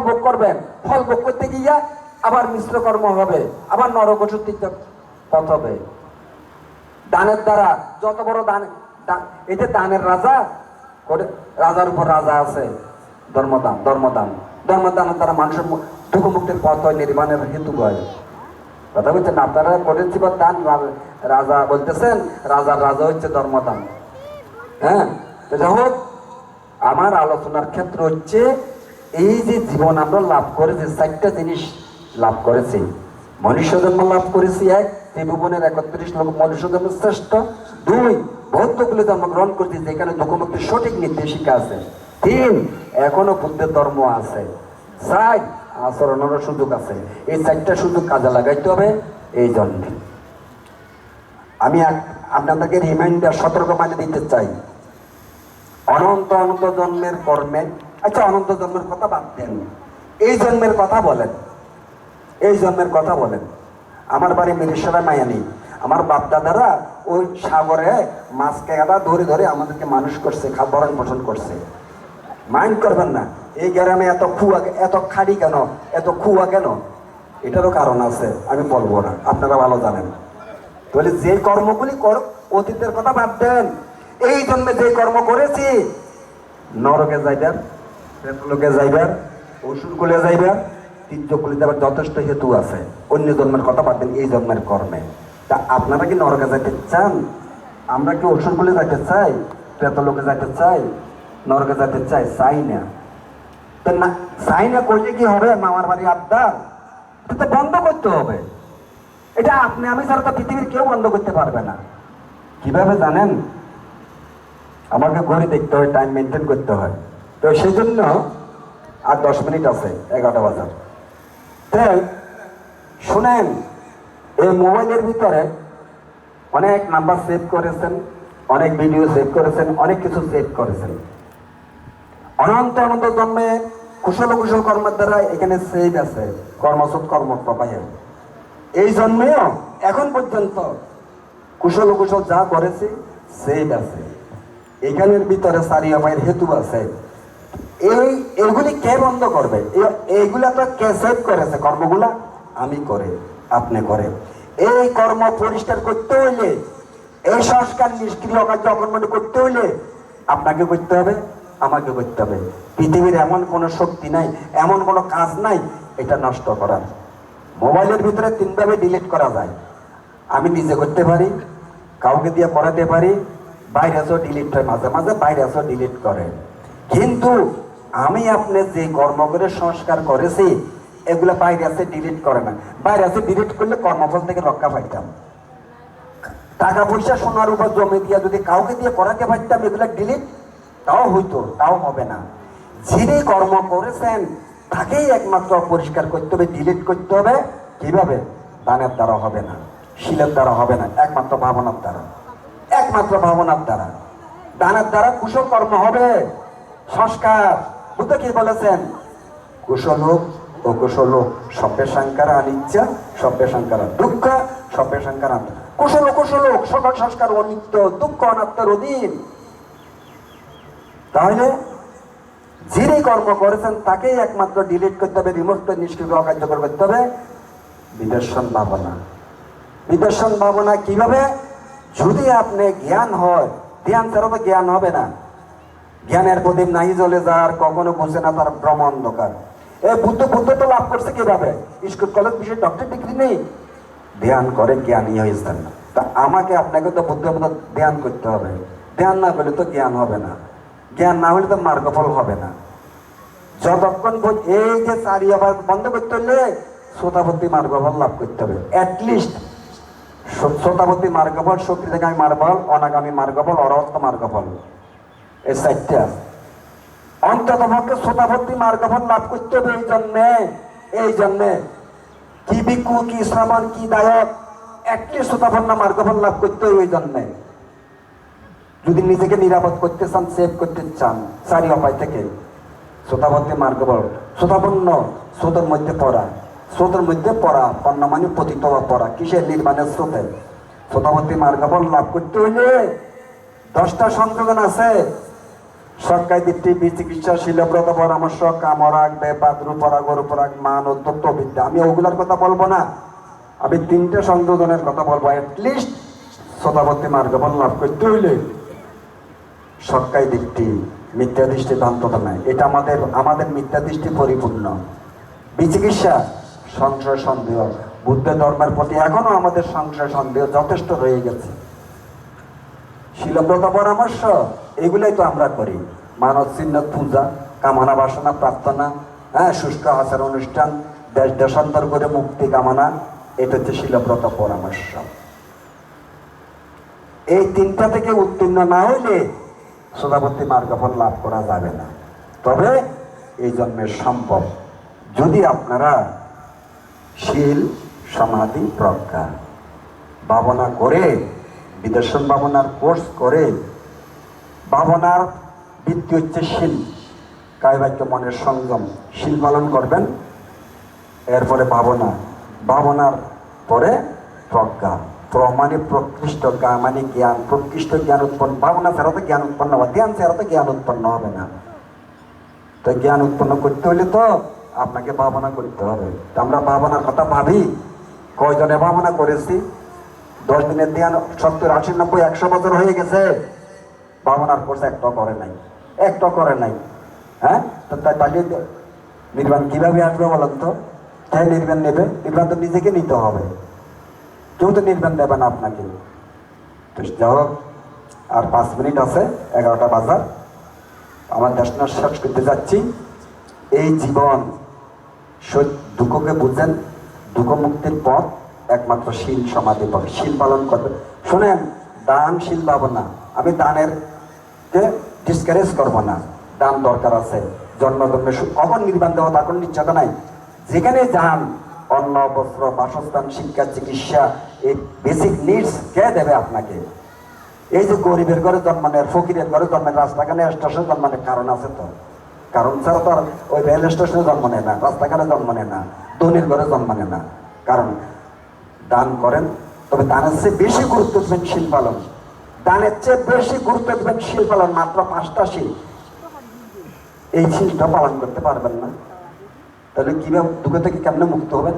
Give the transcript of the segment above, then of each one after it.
ফল ভোগ করবেন। ফল ভোগ করতে গিয়া আবার মিশ্র কর্ম হবে, আবার নরকচুর পথ হবে। দানের দ্বারা যত বড় দান এই যে দানের রাজা রাজার উপর রাজা আছে, ধর্মদান ধর্মদান। ধর্মদানের দ্বারা মানুষের মু- দুঃখ মুক্তির পথ হয় নির্মাণের হেতু হয়। কথা বলছেন আপনারা করেছি বা দান রাজা বলতেছেন, রাজার রাজা হচ্ছে ধর্মদান। হ্যাঁ? যাই হোক, আমার আলোচনার ক্ষেত্র হচ্ছে এই যে জীবন আমরা লাভ করেছি, চারটা জিনিস লাভ করেছি। মনুষ্য জন্ম লাভ করেছি এক, ত্রিভুবনের একত্রিশ লোক মনুষ্য জন্ম শ্রেষ্ঠ। দুই বৌদ্ধগুলি জন্মগ্রহণ করেছি, যেখানে দুঃখমুক্তির সঠিক নির্দেশিকা আছে। তিন, এখনও বুদ্ধের ধর্ম আছে। চার, আচরণেরও সুযোগ আছে। এই চারটা সুযোগ কাজে লাগাইতে হবে, এই জন্য। আমি আপনাদেরকে রিমাইন্ডার সতর্ক মানে দিতে চাই। অনন্ত অনন্ত জন্মের কর্মে আচ্ছা অনন্ত জন্মের কথা বাদ দেন। এই জন্মের কথা বলেন। এই জন্মের কথা বলেন। আমার বাড়ি মিরেশ্বরা মায়ানি আমার বাপ দাদারা ওই সাগরে মাছ কেয়াটা ধরে ধরে আমাদেরকে মানুষ করছে ভরণ পোষণ করছে। মাইন্ড করবেন না। এই গ্রামে এত খুয়া, এত খাড়ি কেন? এত খুয়া কেন? এটারও কারণ আছে, আমি বলব না। আপনারা ভালো জানেন। তাহলে যে কর্মগুলি কর, অতীতের কথা দেন। এই জন্মে যে কর্ম করেছি, নরকে যাইবার লোকে যাইবার অসুর কুলে যাইবার তীর্য কুলে যাবার যথেষ্ট হেতু আছে। অন্য জন্মের কথা বাদ এই জন্মের কর্মে। তা আপনারা কি নরকে যাইতে চান? আমরা কি অসুর কুলে যাইতে চাই? প্রেতলোকে যাইতে চাই? নরকে যাইতে চাই? চাই না। তো না, চাই না করলে কি হবে? মামার বাড়ি আবদার? এটা বন্ধ করতে হবে। এটা আপনি, আমি ছাড়া তো পৃথিবীর কেউ বন্ধ করতে পারবে না। কীভাবে জানেন? আমাকে ঘড়ি দেখতে হয় টাইম মেনটেন করতে হয়। তো সেই জন্য আর দশ মিনিট আছে, এগারোটা বাজার। তাই শুনেন, এই মোবাইলের ভিতরে অনেক নাম্বার সেভ করেছেন, অনেক ভিডিও সেভ করেছেন, অনেক কিছু সেভ করেছেন। অনন্ত অনন্ত জন্মে কুশল কুশল কর্মের দ্বারা এখানে সেভ আছে, কর্মসূত কর্ম প্রবাহে এই জন্মেও এখন পর্যন্ত কুশল কুশল যা করেছি, সেভ আছে। এখানের ভিতরে সারি আমায়ের হেতু আছে। এই, এগুলি কে বন্ধ করবে? এইগুলা তো কে সেভ করেছে? কর্মগুলা আমি করে, আপনি করে। এই কর্ম পরিষ্কার করতে হইলে, এই সংস্কার নিষ্ক্রিয় কার্য অকর্মণ করতে হইলে আপনাকে করতে হবে, আমাকে করতে হবে। পৃথিবীর এমন কোনো শক্তি নাই, এমন কোনো কাজ নাই, এটা নষ্ট করার। মোবাইলের ভিতরে তিনভাবে ডিলিট করা যায়। আমি নিজে করতে পারি, কাউকে দিয়ে করাতে পারি ভাইরাসও ডিলিট হয়, মাঝে মাঝে ভাইরাসও ডিলিট করে। কিন্তু আমি আপনি যে কর্ম করে সংস্কার করেছি, এগুলো ভাইরাসে ডিলিট করে না। ভাইরাসে ডিলিট করলে কর্মফল থেকে রক্ষা পাইতাম। টাকা পয়সা, সোনার উপর জমে দিয়ে যদি কাউকে দিয়ে করাতে পারতাম এগুলো ডিলিট তাও হইতো, তাও হবে না। যিনি কর্ম করেছেন, তাকেই একমাত্র পরিষ্কার করতে হবে ডিলিট করতে হবে। কীভাবে? দানের দ্বারা হবে না, শিলের দ্বারা হবে না, একমাত্র ভাবনার দ্বারা। একমাত্র ভাবনার দ্বারা। দানের দ্বারা কুশল কর্ম হবে, সংস্কার। বুদ্ধ কি বলেছেন? কুশল হোক ও কুশল হোক সব্যে সংকার অনিচ্ছা সব্যে সংকার দুঃখ সব্যে সংকার কুশল কুশল সকল সংস্কার অনিত্য, দুঃখ অনাত্মের অধীন। তাহলে, যিনি কর্ম করেছেন, তাকেই একমাত্র ডিলিট করতে হবে রিমোট করে নিষ্ক্রিয় অকার্যকর করতে হবে। বিদর্শন ভাবনা। বিদর্শন ভাবনা কীভাবে? যদি আপনি জ্ঞান হয়, ধ্যান ছাড়া তো জ্ঞান হবে না। জ্ঞানের প্রদীপ নাই জ্বলে যার, কখনো বুঝে না তার ভ্রম অন্ধকার। এ বুদ্ধ বুদ্ধ তো লাভ করছে কীভাবে? স্কুল, কলেজ বিষয়ে ডক্টর ডিগ্রি নেই। ধ্যান করে জ্ঞানী হয়েছেন না। তা আমাকে আপনাকে তো বুদ্ধের মতো ধ্যান করতে হবে। ধ্যান না করলে তো জ্ঞান হবে না। জ্ঞান না হলে তো মার্গফল হবে না। যতক্ষণ এই যে চারি আবার বন্ধ করতে হলে শ্রোতাপত্তি মার্গফল লাভ করতে হবে। অ্যাটলিস্ট শ্রোতাপত্তি মার্গফল শক্তিগামী মার্গফল, অনাগামী মার্গফল অরহত্ত মার্গফল। অন্তত পক্ষে মার্গফল লাভ করতে হবে এই জন্যে এই জন্যে। কি বিকু কি কি দায়ক অ্যাটলিস্ট শ্রোতাপন্ন মার্গফল লাভ করতে হবে এই জন্যে। যদি নিজেকে নিরাপদ করতে চান, সেভ করতে চান, চারি অপায় থেকে। শ্রোতাপত্তি মার্গ বল শ্রোতাপন্ন স্রোতের মধ্যে পড়া। স্রোতের মধ্যে পড়া পণ্য মানে পতিত পড়া, কিসের নির্মাণের স্রোতে? শ্রোতাপত্তি মার্গ বল লাভ করতে হইলে দশটা সংযোজন আছে। সরকারি দিকটি বিচিকিৎসা শিলব্রত পরামর্শ, কামরাগ বেপাত রূপরাগ অরূপরাগ মান ও তত্ত্ববিদ্যা। আমি ওগুলার কথা বলব না। আমি তিনটে সংযোজনের কথা বলব। অ্যাটলিস্ট শতাবর্তী মার্গবল লাভ করতে হইলে সরকারি দিকটি মিথ্যা দৃষ্টি দান্ততা নাই। এটা আমাদের আমাদের মিথ্যা দৃষ্টি পরিপূর্ণ। বিচিকিৎসা, সংশয়, সন্দেহ, বুদ্ধ ধর্মের প্রতি এখনও আমাদের সংশয়, সন্দেহ যথেষ্ট রয়ে গেছে। শিলব্রত পরামর্শ এগুলোই তো আমরা করি। মানব চিহ্ন, পূজা, কামনা বাসনা, প্রার্থনা হ্যাঁ শুষ্ক আচার অনুষ্ঠান, দেশ দেশান্তর করে মুক্তি কামনা, এটা হচ্ছে শিলব্রত পরামর্শ এই তিনটা থেকে উত্তীর্ণ না হইলে সদাবর্তী মার্গফল লাভ করা যাবে না। তবে এই জন্মের সম্ভব, যদি আপনারা শীল, সমাধি, প্রজ্ঞা, ভাবনা করে বিদর্শন ভাবনার কোর্স করে ভাবনার বৃত্তি হচ্ছে শিল। কায়বাক্য মনের সংযম। শিল পালন করবেন, এরপরে ভাবনা। ভাবনার পরে প্রজ্ঞা। প্র মানে প্রকৃষ্ট জ্ঞান মানে জ্ঞান। প্রকৃষ্ট জ্ঞান উৎপন্ন। ভাবনা ছাড়া তো জ্ঞান উৎপন্ন হবে। ধ্যান ছাড়া তো জ্ঞান উৎপন্ন হবে না। তো জ্ঞান উৎপন্ন করতে হলে তো আপনাকে ভাবনা করতে হবে। আমরা ভাবনার কথা ভাবি। কয়জনে ভাবনা করেছি? দশ দিনের ধ্যান সত্তর, আশি, নব্বই, একশো বছর হয়ে গেছে। ভাবনার কোর্স একটা করে নাই। একটা করে নাই। হ্যাঁ? তো তাহলে নির্বাণ কীভাবে আসবে বলেন তো? তাই নির্বাণ নেবে। নির্বাণ তো নিজেকে নিতে হবে। কেউ তো নির্বাণ দেবে না আপনাকে। তো যাই হোক, আর পাঁচ মিনিট আছে, এগারোটা বাজার। আমার দেশনা শেষ করতে যাচ্ছি। এই জীবন দুঃখকে বুঝেন দুঃখ মুক্তির পথ একমাত্র শিল সমাধি পথ শীল পালন করবে। শোনেন দানশীল না। আমি দানের কে? ডিসকারেজ করব না। দান দরকার আছে। জন্ম জন্মে সু- কখন নির্বাণ দেওয়া তার কোনো নিশ্চয়তা নাই। যেখানে যান, অন্ন, বস্ত্র, বাসস্থান, শিক্ষা, চিকিৎসা, এই বেসিক নিডস কে দেবে আপনাকে? এই যে গরিবের ঘরে জন্মানের ফকিরের ঘরে জন্মেন রাস্তাঘাটে স্টেশনে জন্মানের কারণ আছে তো। কারণ ছাড়া তো আর ওই রেল স্টেশনে জন্ম নেয় না, রাস্তাঘাটে জন্ম নেয় না, ধনির ঘরে জন্ম নেয় না। কারণ দান করেন। তবে দানের চেয়ে বেশি গুরুত্ব দেবেন শিল পালন। দানের চেয়ে বেশি গুরুত্ব দেবেন শিল পালন, মাত্র পাঁচটা শিল। এই শিলটা পালন করতে পারবেন না। তাহলে কীভাবে দুঃখ থেকে কেমনে মুক্ত হবেন?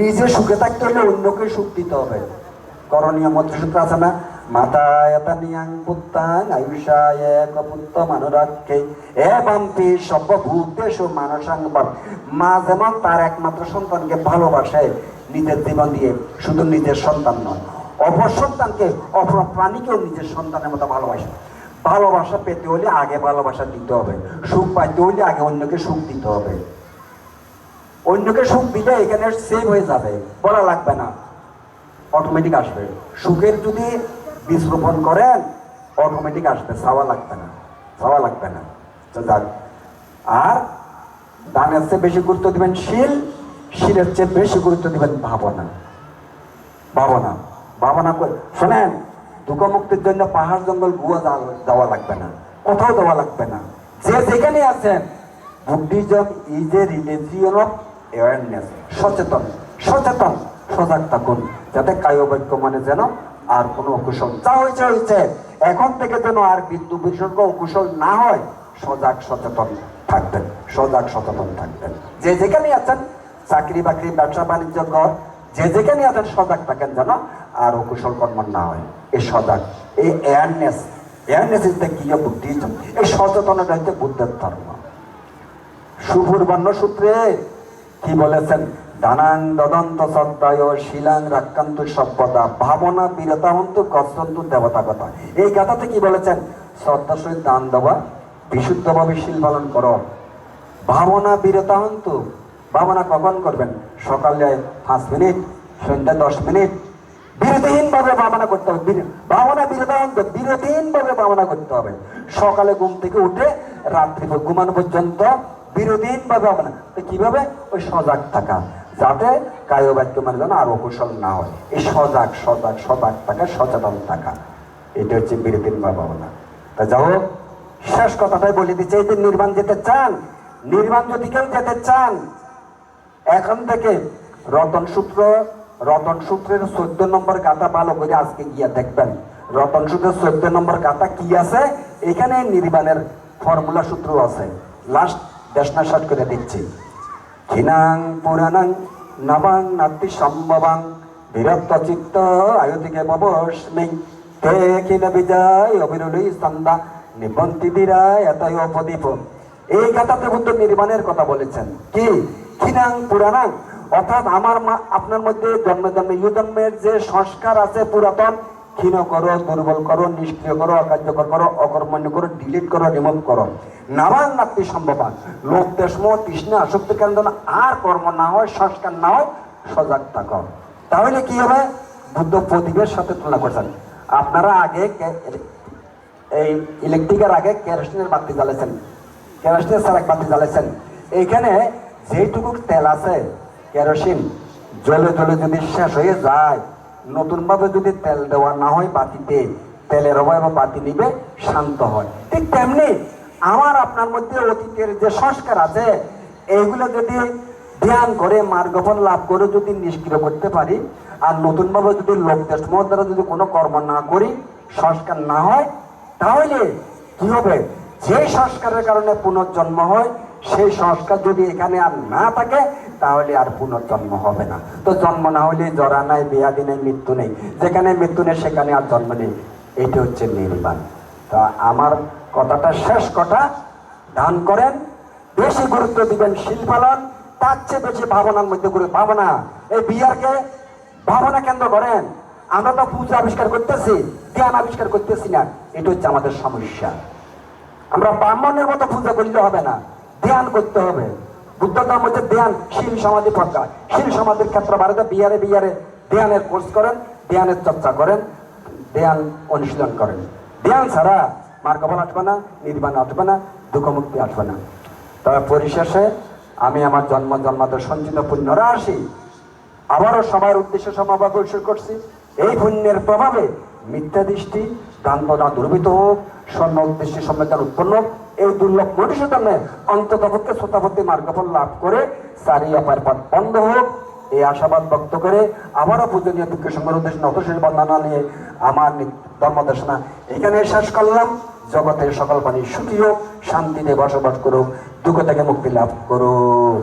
নিজে সুখে থাকতে হলে অন্যকে সুখ দিতে হবে। করণীয় মন্ত্রসূত্র আছে না? মাতায়তা নিয়াং পুত্তাং আয়ুষায় পুত্র মানুরাক্ষে এবং তে সর্বভূতেষু মানসাং মা যেমন তার একমাত্র সন্তানকে ভালোবাসে নিজের জীবন দিয়ে শুধু নিজের সন্তান নয়। অপর সন্তানকে, অপর প্রাণীকেও নিজের সন্তানের মতো ভালোবাসে। ভালোবাসা পেতে হলে আগে ভালোবাসা দিতে হবে। সুখ পাইতে হলে আগে অন্যকে সুখ দিতে হবে। অন্যকে সুখ দিলে এখানে সেভ হয়ে যাবে, বলা লাগবে না। অটোমেটিক আসবে। সুখের যদি বীজ রোপণ করেন অটোমেটিক আসবে ছাওয়া লাগবে না ছাওয়া লাগবে না। যাক। আর দানের চেয়ে বেশি গুরুত্ব দিবেন শিল শিলের চেয়ে বেশি গুরুত্ব দিবেন ভাবনা। ভাবনা। ভাবনা শোনেন দুঃখ মুক্তির জন্য পাহাড়, জঙ্গল গুয়া যাওয়া- লাগবে না। কোথাও যাওয়া লাগবে না। যে যেখানে আছেন Buddhism is a religion of awareness সচেতন। সচেতন। সজাগ থাকুন। যাতে কায় বাক্য মানে যেন আর কোনো অকুশল যা হয়েছে হয়েছে। এখন থেকে যেন আর বিদ্যুৎ বিসর্গ অকুশল না হয়, সজাগ, সচেতন থাকবেন। সজাগ, সচেতন থাকবেন। যে যেখানে আছেন চাকরি বাকরি, ব্যবসা বাণিজ্য কর, যে যেখানে আছেন সজাগ থাকেন যেন আর কুশল কর্ম না হয়। এই সজাগ, এই awareness awareness is the of Buddhism এই সচেতনতা হচ্ছে বুদ্ধের ধর্ম। সুপূর্বান্ন সূত্রে কি বলেছেন? দানাং দদন্ত সত্তায় শিলাং রাক্কান্ত সভ্যতা, ভাবনা বিরতাহন্তু কস্তন্তু দেবতা কথা এই কথাতে কি বলেছেন? শ্রদ্ধার সহিত দান দেওয়া, বিশুদ্ধভাবে শিল পালন করো। ভাবনা বিরতাহন্তু ভাবনা কখন করবেন? সকালে পাঁচ মিনিট, সন্ধ্যা দশ মিনিট। বিরতিহীন ভাবে ভাবনা করতে হবে। ভাবনা বিরতাহন্ত বিরতিহীন ভাবে ভাবনা করতে হবে। সকালে ঘুম থেকে উঠে রাত্রি ঘুমানো পর্যন্ত বিরোধীন ভাবে হবে তো কীভাবে? ওই সজাগ থাকা। যাতে কায় বাক্য মানে যেন আর অকুশল না হয়। এই সজাগ সজাগ সজাগ থাকা, সচেতন থাকা। এটা হচ্ছে বিরতিন বা ভাবনা। তা যাও শেষ কথাটাই বলে দিচ্ছে। এই যে নির্বাণ যেতে চান নির্বাণ যদি কেউ যেতে চান এখন থেকে রতন সূত্র, রতন সূত্রের চোদ্দ নম্বর গাথা ভালো করে আজকে গিয়া দেখবেন। রতন সূত্রের চোদ্দ নম্বর গাথা কি আছে? এখানে নির্বাণের ফর্মুলা সূত্র আছে। লাস্ট দেশনা শাট করে দিচ্ছি। ক্ষীণাং পুরাণাং, নবাং, নাতি সম্ভবাং, বিরক্ত চিত্ত আয়ুতিকে ববস্মি তে ক্ষীণ বিজয়, অবিরুলি সন্দা নিবন্তি এতই অপদীপ এই কথাতে বুদ্ধ নির্মাণের কথা বলেছেন। কি? ক্ষীণাং পুরাণাং। অর্থাৎ আমার মা, আপনার মধ্যে জন্ম জন্ম ইউ জন্মের যে সংস্কার আছে পুরাতন, ক্ষীণ করো, দুর্বল করো, নিষ্ক্রিয় করো, অকার্যকর করো, অকর্মণ্য করো ডিলিট করো রিমুভ করো। নানান নাত্মী সম্ভবান লোক দেশম, তৃষ্ণা, আসক্তি কেন্দ্র, আর কর্ম না হয়, সংস্কার না হয়, সজাগ থাকো। তাহলে কি হবে? বুদ্ধ প্রদীপের সাথে তুলনা করছেন। আপনারা আগে এই ইলেকট্রিকের আগে কেরোসিনের বাতি জ্বালেছেন কেরোসিনের সারাক বাতি জ্বালেছেন এইখানে যেটুকু তেল আছে, কেরোসিন, জলে জলে যদি শেষ হয়ে যায় নতুন ভাবে যদি তেল দেওয়া না হয় বাতিতে, তেলের অভাবে বাতি নিবে, শান্ত হয়। ঠিক তেমনি আমার আপনার মধ্যে অতীতের যে সংস্কার আছে, এইগুলো যদি ধ্যান করে, মার্গফল লাভ করে যদি নিষ্ক্রিয় করতে পারি, আর নতুন ভাবে যদি লোক দেশ দ্বারা যদি কোনো কর্ম না করি, সংস্কার না হয়, তাহলে কি হবে? যে সংস্কারের কারণে পুনর্জন্ম হয়, সেই সংস্কার যদি এখানে আর না থাকে, তাহলে আর পুনর্জন্ম হবে না। তো জন্ম না হলে জরা নাই, বেয়াদি নেই, মৃত্যু নেই। যেখানে মৃত্যু নেই, সেখানে আর জন্ম নেই। এটি হচ্ছে নির্বাণ তা আমার কথাটা শেষ কথা। দান করেন, বেশি গুরুত্ব দিবেন শিল পালন তার চেয়ে বেশি ভাবনার মধ্যে করে ভাবনা। এই বিয়ারকে ভাবনা কেন্দ্র করেন। আমরা তো পূজা আবিষ্কার করতেছি, জ্ঞান আবিষ্কার করতেছি না। এটা হচ্ছে আমাদের সমস্যা। আমরা ব্রাহ্মণের মতো পূজা করলে হবে না। ধ্যান করতে হবে। বুদ্ধ ধর্ম হচ্ছে ধ্যান, শিল সমাধি প্রকার শিল সমাধির ক্ষেত্রে ভারতে বিয়ারে বিয়ারে ধ্যানের কোর্স করেন, ধ্যানের চর্চা করেন, ধ্যান অনুশীলন করেন। ধ্যান ছাড়া মার্গফল আসবে না, নির্বাণ আসবে না, দুঃখমুক্তি আসবে না। তবে পরিশেষে আমি আমার জন্ম, জন্মাদের সঞ্চিত পুণ্য রাশি আবারও সবার উদ্দেশ্যে সমাবেশ পরিষ্কার করছি। এই পুণ্যের প্রভাবে মিথ্যা দৃষ্টি, দান প্রদান দুর্বৃত হোক স্বর্ণ উদ্দেশ্যে সম্মেলন উৎপন্ন। এই দুর্লভ মনুষ্যতমে অন্তত পক্ষে শ্রোতাপত্তি মার্গফল লাভ করে সারি অপার পথ বন্ধ হোক। এই আশাবাদ ব্যক্ত করে আবারও পূজনীয় দুঃখ সংগ্রহ উদ্দেশ্যে নতশেষ বন্দনা নিয়ে আমার ধর্মদেশনা এখানে শেষ করলাম। জগতের সকল প্রাণী সুখী হোক, শান্তিতে বসবাস করুক, দুঃখ থেকে মুক্তি লাভ করুক।